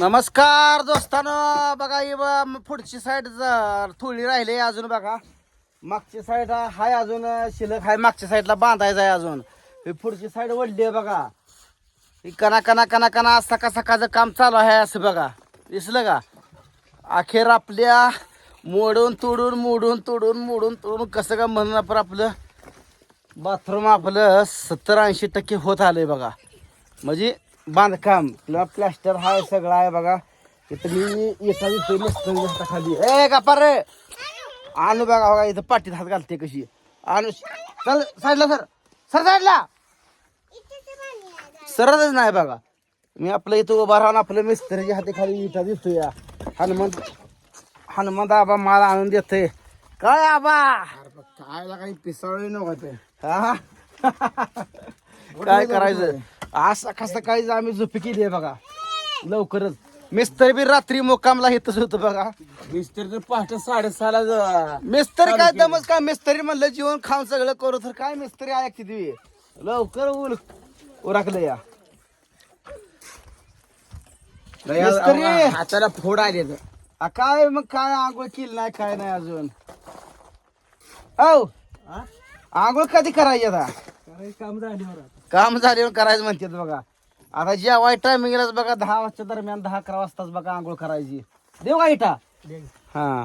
नमस्कार दोस्तानं. बघा ही बा- पुढची साईड थोडी राहिली अजून बघा. मागची साईड हाय अजून शिल्लक हाय मागच्या साईडला बांधायचं आहे अजून. ही पुढची साईड वडली आहे बघा. ही कना कना कना कना सका सकाळचं काम चालू आहे असं बघा. दिसलं का? अखेर आपल्या मोडून तोडून मोडून तोडून मोडून तोडून कसं का म्हणून आपण आपलं बाथरूम आपलं सत्तर ऐंशी टक्के होत आलं आहे बघा. म्हणजे बांधकाम किंवा प्लॅस्टर हाय सगळं आहे बघा. इथं मी येता दिसतोय मस्त खाली. ए का रे! आणू बघा बघा इथं पाठीत हात घालते कशी. आणू चल साईडला सर. सर साईडला! सरळच नाही बघा. मी आपलं इथं उभा राहून आपलं मिस्त्रीच्या हाती खाली इथं दिसतोय. या हनुमंत हनुमंत आबा माल आणून देतोय. काय आबा? काय काही पिसाळी नको ते. हा? काय करायचं? आज सकाळ सकाळीच आम्ही झोपी केली आहे बघा. लवकरच. मिस्त्री बी रात्री मुक्कामला येतच होतं बघा. मिस्त्री तर पहाटे साडेसहाला मिस्त्री काय दमच काय मिस्त्री म्हणलं जेवण खाऊन सगळं करू तर काय मिस्त्री ऐकते तुम्ही? लवकर उल उरकलं या. मिस्त्री! हाताला फोड आले आ, काय मग काय आंघोळ केली नाही काय नाही अजून? औ! आंघोळ कधी करायची आता? काम झाले काम झाल्यावर करायचं म्हणतात बघा. आता जेवाय टायमिंगलाच बघा दहा वाजच्या दरम्यान दहा अकरा वाजताच बघा आंघोळ करायची. देऊ का इटा हा.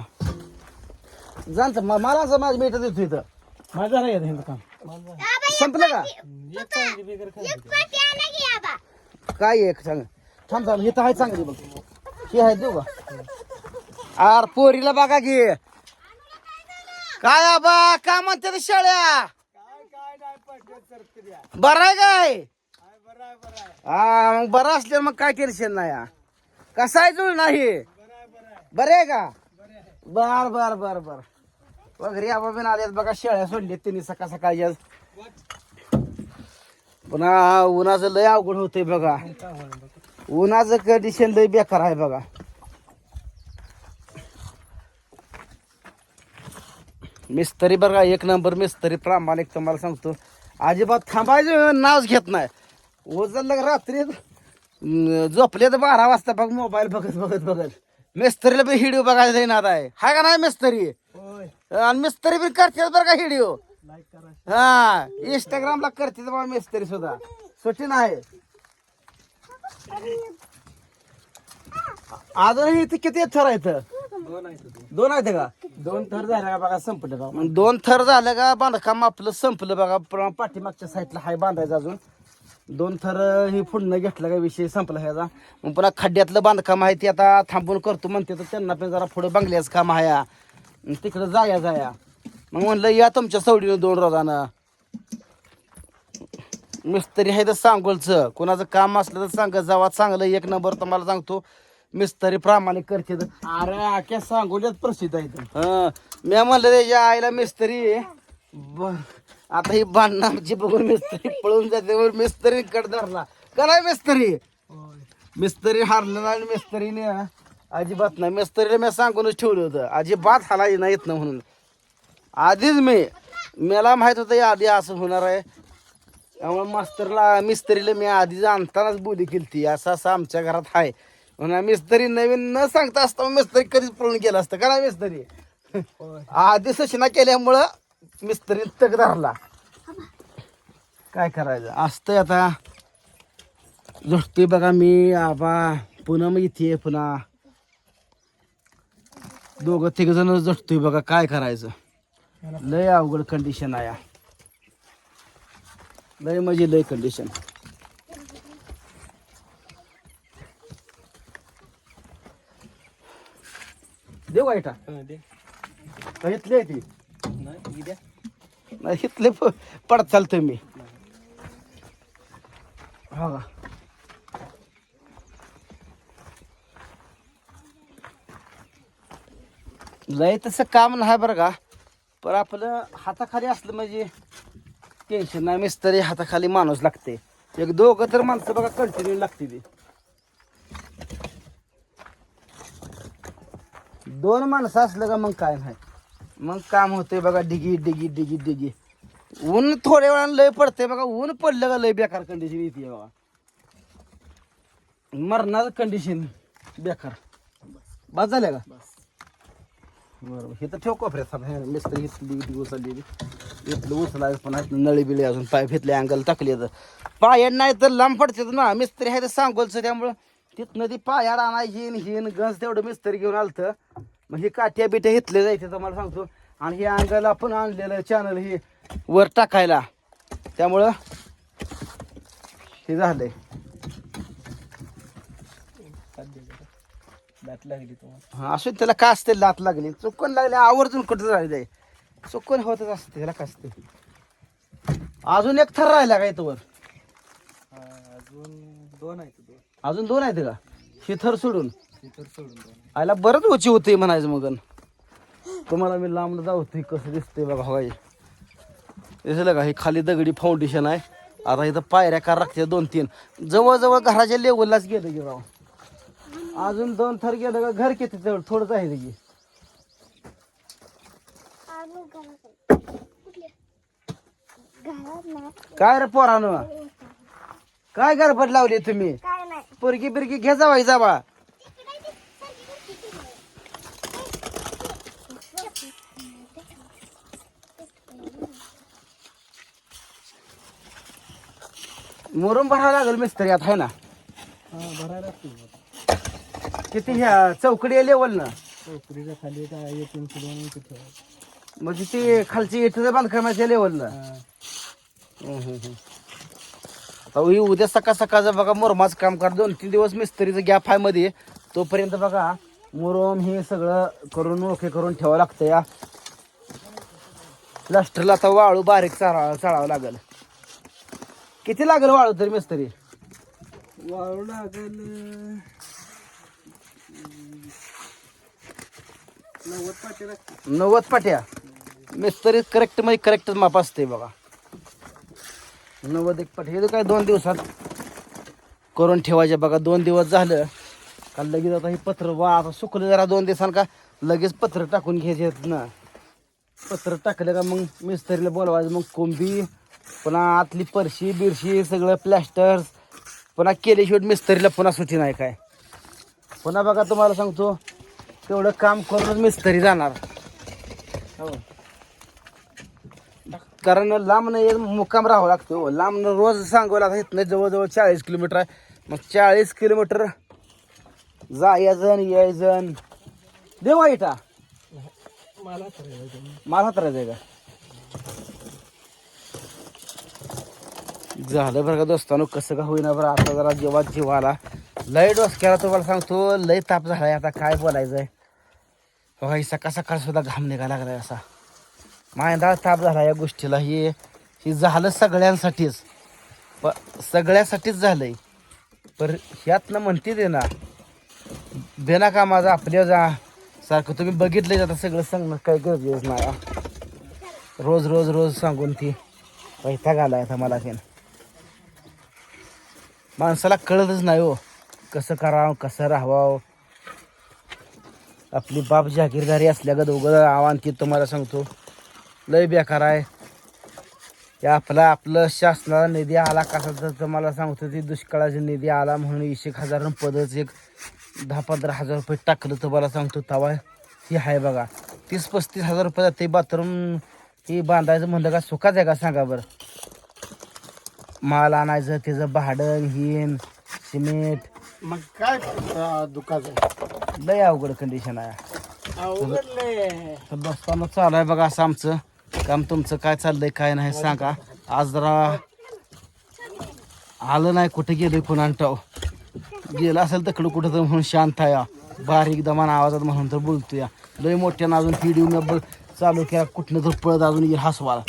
जाणत मला असं माझं भेटत येतो इथं. माझा नाही येत काम? संपलं का? काय एक सांग? थांब थांब इथं आहे चांगली बघ. ही आहे देऊ का? आर पोरीला बघा की. काय आबा? का म्हणते शेळ्या? बरं आहे काय? हा मग बरं असल्यावर मग काय टेन्शन नाही हा. कसा आहे जुळ नाही? बरे आहे का? बर बर बर बर वगैरे आबा बिन आल्यात बघा शेळ्या सोडल्यात त्यांनी सकाळ सकाळी आज. पुन्हा उन्हाचं लय अवघड होतंय बघा. उन्हाचं कंडिशन लय बेकार आहे बघा. मिस्तरी बघा एक नंबर मिस्तरी प्रामाणिक तुम्हाला सांगतो. अजिबात थांबायचं नावच घेत नाही. ओझरलं का रात्री झोपले तर बारा वाजता बघ मोबाईल बघत बघत बघत. मिस्त्रीला बी व्हिडिओ बघायला देणार आहे हाय का नाही मिस्त्री? आणि मिस्त्री बी करतात बरं का व्हिडिओ हा इंस्टाग्रामला करते बाबा मिस्त्री सुद्धा. सुट्टी नाही. अजून इथे किती थर आहेत? दोन आहेत का? दोन थर झाले का बघा संपलं मग दोन थर झालं का? बांधकाम आपलं संपलं बघा. प्र- पाठीमागच्या साईडला हाय बांधायचं अजून. दोन थर ही पुढनं घेतलं का? विषय संपला ह्याचा. मग पुन्हा खड्ड्यातलं बांधकाम आहे ते आता थांबून करतो म्हणते. तर त्यांना पण जरा पुढे बंगल्याचं काम आहे. तिकडं जाया जाया. मग म्हणलं या तुमच्या सवडीनं दोन रोजानं. मिस्त्री आहे तर सांगोलचं. कोणाचं काम असलं तर सांगत जावा चांगलं एक नंबर तुम्हाला सांगतो. मिस्त्री प्रामाणिक करते अरे आख्या सांगोल्यात प्रसिद्ध आहे. हं, मी म्हणलं त्याच्या आईला मिस्त्री ब- आता ही बांधण्याची बघून मिस्त्री पळून जाते मिस्त्री कड धरला. का नाही मिस्त्री? मिस्त्री हारलं नाही आणि मिस्त्रीने अजिबात नाही. मिस्त्रीला मी सांगूनच ठेवलं होतं. अजिबात हाला नाही येत नाही म्हणून. आधीच मी मला माहीत होतं या आधी असं होणार आहे. त्यामुळे मास्तरला मिस्त्रीला मी आधी आणतानाच बोली केली असं असं आमच्या घरात आहे. म्हणून मिस्त्री नवीन न सांगता असता मिस्त्री कधीच पळून गेला असतं. का नाही मिस्त्री आधी सूचना केल्यामुळं मिस्त्री तग धरला. काय करायचं? असतंय आता. झोटतोय बघा मी आबा. पुन्हा मग इथे पुन्हा. दोघं तिघ जण झटतोय बघा काय करायचं? लय अवघड कंडिशन आहे. लय म्हणजे लय कंडिशन देऊ का इटा का इथली आहे ती. नाही इथले प- पडत चालतोय मी हा का? लय तसं काम नाही बरं का. पण आपलं हाताखाली असलं म्हणजे टेन्शन नाही मिस्त्री हाताखाली माणूस लागते. एक दोघं तर माणसं बघा कंटिन्यू लागते ती. दोन माणसं असलं का मग काय नाही मग काम होते बघा डिगी डिगी डिगी डिगी. ऊन थोड्या वेळानं लय पडते बघा ऊन पडलं का लय बेकार कंडिशन येते बघा. मरणार कंडिशन बेकार. बस झाल्या का? बरोबर. हे तर ठेव कोपऱ्यात. हे मिस्त्री इथली इथली उचललेली इथलं उचलाय पण नळी बिळी अजून पाय घेतले अँगल टाकले तर पायाड नाही तर लांब पडतात ना. मिस्त्री आहे तर सांगोलचं त्यामुळं. तिथनं ती पायाड आणि हिन गंज तेवढं मिस्त्री घेऊन आलतं. मग हे काठ्या बिट्या घेतले जायचे तर मला सांगतो. आणि हे अँगल आपण आणलेलं चॅनल हे वर टाकायला. त्यामुळं हे झालंय. दात लागली तुम्हाला. हा असून त्याला का असते लात लागली? चुकून लागले आवर्जून कुठं राहिले चुकून होतच असते त्याला का असते? अजून एक थर राहिला काय तोवर अजून दोन आहेत. अजून दोन आहेत का? हे थर सोडून इतर सोडून आयला बरंच उची होते म्हणायचं मग तुम्हाला मी लांब जाऊतोय कसं दिसतंय बघा हवाई दिसलं का? हे खाली दगडी फाउंडेशन आहे. आता इथं पायऱ्या कार लागते दोन तीन? जवळजवळ घराच्या लेवललाच गेलं की राव. अजून दोन थर गेलं का घर किती तेवढं थोडंच आहे की. काय रे पोरानं? काय गडबड लावली तुम्ही? पोरगी बिरगी घे जावाय जावा. मुरुम भरावं लागेल मिस्त्री आता आहे ना. हा भरायला किती ह्या चौकडी लेवल ना? चौकरीच्या खाली काय एक इंच दोन इंच ठेवा. म्हणजे ती खालची इथं बांधकामाच्या लेवल ना? आता ही उद्या सकाळ सकाळचं बघा मुरमाचं काम कर. दोन तीन दिवस मिस्त्रीचं गॅप आहे मध्ये तोपर्यंत बघा मुरम हे सगळं करून ओके करून ठेवावं लागतं या. प्लास्टरला आता वाळू बारीक चाळा चाळावं लागेल. किती लागेल वाळू तरी मिस्त्री? वाळू लागेल नव्वद पाटे लागतील. नव्वद पाट्या. मिस्त्री करेक्टमध्ये करेक्ट माप असते बघा. नव्वद एक पट. हे तर काय दोन दिवसात करून ठेवायचे बघा. दोन दिवस झालं का लगेच आता हे पत्र वा आता सुकलं जरा दोन दिवसान का लगेच पत्र टाकून घ्यायचे ना. पत्र टाकलं का मग मिस्त्रीला बोलवायचं मग कोंबी पुन्हा आतली परशी बिरशी सगळं प्लॅस्टर पुन्हा केल्याशिवाय मिस्त्रीला पुन्हा सुटी नाही काय. पुन्हा बघा तुम्हाला सांगतो तेवढं काम करूनच मिस्त्री जाणार. हो. कारण लांब नाही मुक्काम राहावं लागतो लांब रोज सांगोला आता इथनं जवळजवळ चाळीस किलोमीटर आहे. मग चाळीस किलोमीटर आणि यायचं देवा इटा. मला तर आहे का? झालं बरं का दोस्तानो कसं का होईना बरं आता जरा जेव्हा जीव आला लय डोसक्याला तुम्हाला सांगतो लय ताप झालाय. आता काय बोलायचंय? बघा ही सकाळ सकाळ सुद्धा घाम निघायला लागलाय असा. मायंदा ताप झाला या गोष्टीला. हे हे झालं सगळ्यांसाठीच. प सगळ्यासाठीच झालंय. पर ह्यातनं म्हणते ते ना बेना कामाचा आपल्या जा. सारखं तुम्ही बघितलं आता सगळं सांगणं काही गरजेचं नाही. रोज रोज रोज सांगून ती वैताग आलाय आता मला की माणसाला कळतच नाही हो कसं करावं कसं राहावं. आपली बाप जागीरदारी असल्या का दोघं? आव्हान ती तुम्हाला सांगतो. लय बेकार आहे. ते आपला आपलं शासनाला निधी आला कसा तर तुम्हाला सांगतो ती दुष्काळाचा निधी आला म्हणून एक हजार पदच एक दहा पंधरा हजार रुपये टाकलं तुम्हाला सांगतो तवा. ही आहे बघा. तीस पस्तीस हजार रुपये जाते बाथरूम. हे बांधायचं म्हणलं का सुखाच आहे का सांगा बरं? माल आणायचं त्याचं भाडं हिन सिमेंट. मग काय दुखाचं लय अवघड कंडिशन आहे. तर बसताना चालू आहे बघा असं आमचं. काम तुमचं काय चाललंय काय नाही सांगा. आज जरा आलं नाही कुठे गेलोय कोण ठाव गेलं असेल तकडं कुठं तर म्हणून शांत आहे. बारीक दमान आवाजात म्हणून तर बोलतोय. लय मोठ्यानं अजून व्हिडिओ मी चालू केला कुठनं तर पळत अजून हसवाला